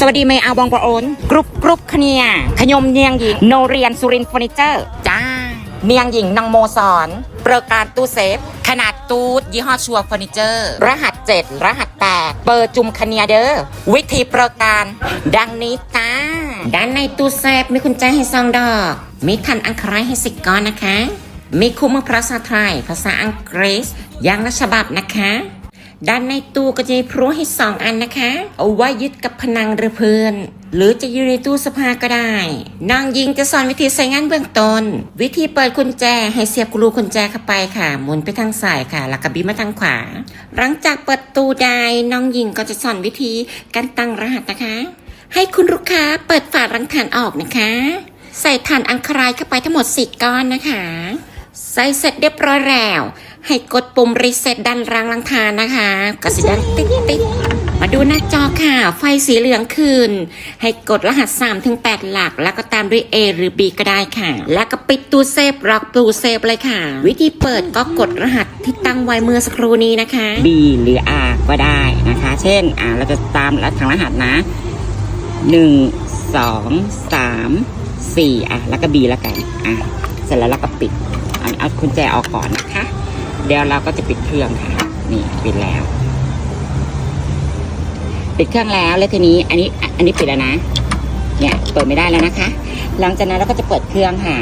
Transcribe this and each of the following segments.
สวัสดีเมย์อาบองประโอนกรุ๊ปกรุ๊ปขเนียขยมเนียงหญิงโนเรียนสุรินเฟอร์นิเจอร์จ้า เนียงหญิงนางโมสอนประการตู้เซฟ ขนาดตูดยี่ห้อชัวร์เฟอร์นิเจอร์ รหัส 7 รหัส 8 เปิดจุมคเนียเดอร์วิธีประการ ดังนี้จ้า ด้านในตู้เซฟมีกุญแจให้ซองดอก มีทันอังคารให้สิบก้อนนะคะ มีคู่มือภาษาไทย ภาษาอังกฤษอย่างละฉบับนะคะ ด้านในตู้ก็จะมีพลุให้สองอันนะคะ เอาไว้ยึดกับผนังหรือพื้น หรือจะอยู่ในตู้สื้อผ้าก็ได้ นางยิงจะสอนวิธีใช้งานเบื้องต้น วิธีเปิดกุญแจให้เสียบกลูกุญแจเข้าไปค่ะหมุนไปทางซ้ายค่ะ แล้วก็บีมาทางขวา หลังจากเปิดตู้ได้น้องยิงก็จะสอนวิธีการตั้งรหัสนะคะ ให้คุณลูกค้าเปิดฝารังฐานออกนะคะ ใส่ถ่านอังคารายเข้าไปทั้งหมดสี่ก้อนนะคะ ใส่เสร็จเรียบร้อยแล้ว ให้กดปุ่มรีเซ็ตด้านล่างลังทานนะคะก็สิดังติ๊ดติ๊ดมาดูหน้าจอค่ะ ไฟสีเหลืองขึ้นให้กดรหัส3ถึง8หลัก แล้วก็ตามด้วย A หรือ B ก็ได้ค่ะ แล้วก็ปิดตู้เซฟล็อกตู้เซฟเลยค่ะ วิธีเปิดก็กดรหัสที่ตั้งไว้เมื่อสักครู่นี้นะคะ B หรือ R ก็ได้นะคะ เช่นอ่าเราจะตามแล้วทางรหัสนะหนึ่งสองสามสี่อะแล้วก็บีแล้วกันอะเสร็จแล้วเราก็ปิดเอาเอากุญแจออกก่อนนะคะ เดี๋ยวเราก็จะปิดเครื่องค่ะ นี่ปิดแล้ว ปิดเครื่องแล้วแล้วทีนี้ อันนี้อันนี้ปิดแล้วนะ เนี่ยเปิดไม่ได้แล้วนะคะ หลังจากนั้นเราก็จะเปิดเครื่องค่ะ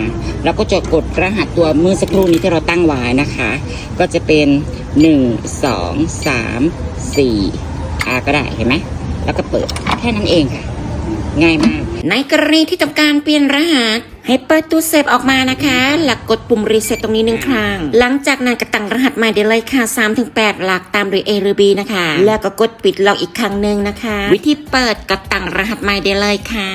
เราก็จะกดรหัสตัวมือสักครู่นี้ที่เราตั้งไว้นะคะ ก็จะเป็นหนึ่งสองสามสี่อ่าก็ได้เห็นไหมแล้วก็เปิดแค่นั้นเองค่ะ ง่ายมาก ในกรณีที่ต้องการเปลี่ยนรหัส ให้เปิดตู้เซฟออกมานะคะ หลักกดปุ่มรีเซ็ตตรงนี้หนึ่งครั้ง หลังจากนั้นก็ตั้งรหัสใหม่ได้เลยค่ะ3ถึง8หลักตามด้วย A หรือ B นะคะ แล้วก็กดปิดล็อกอีกครั้งหนึ่งนะคะ วิธีเปิดก็ตั้งรหัสใหม่ได้เลยค่ะ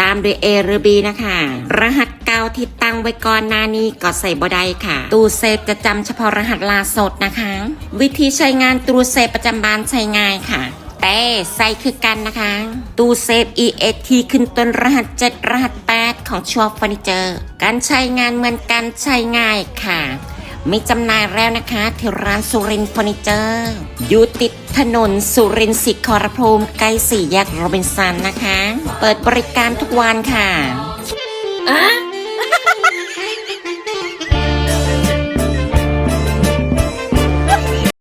ตามด้วย A หรือ B นะคะ รหัสเก่าที่ตั้งไว้ก่อนหน้านี้ก็ใส่บ่ได้ค่ะ ตู้เซฟจะจำเฉพาะรหัสล่าสุดนะคะ วิธีใช้งานตู้เซฟประจำบ้านใช้ง่ายค่ะ แต่ใส่คือกันนะคะ ตู้เซฟ EXT ขึ้นต้นรหัส 7 รหัส 8 ของชัวร์เฟอร์นิเจอร์ การใช้งานเหมือนกันใช้ง่ายค่ะ มีจำหน่ายแล้วนะคะที่ร้านสุรินเฟอร์นิเจอร์ อยู่ติดถนนสุรินทร์สิทธิ์คอรภูมิใกล้สี่แยกโรบินสันนะคะ เปิดบริการทุกวันค่ะอะ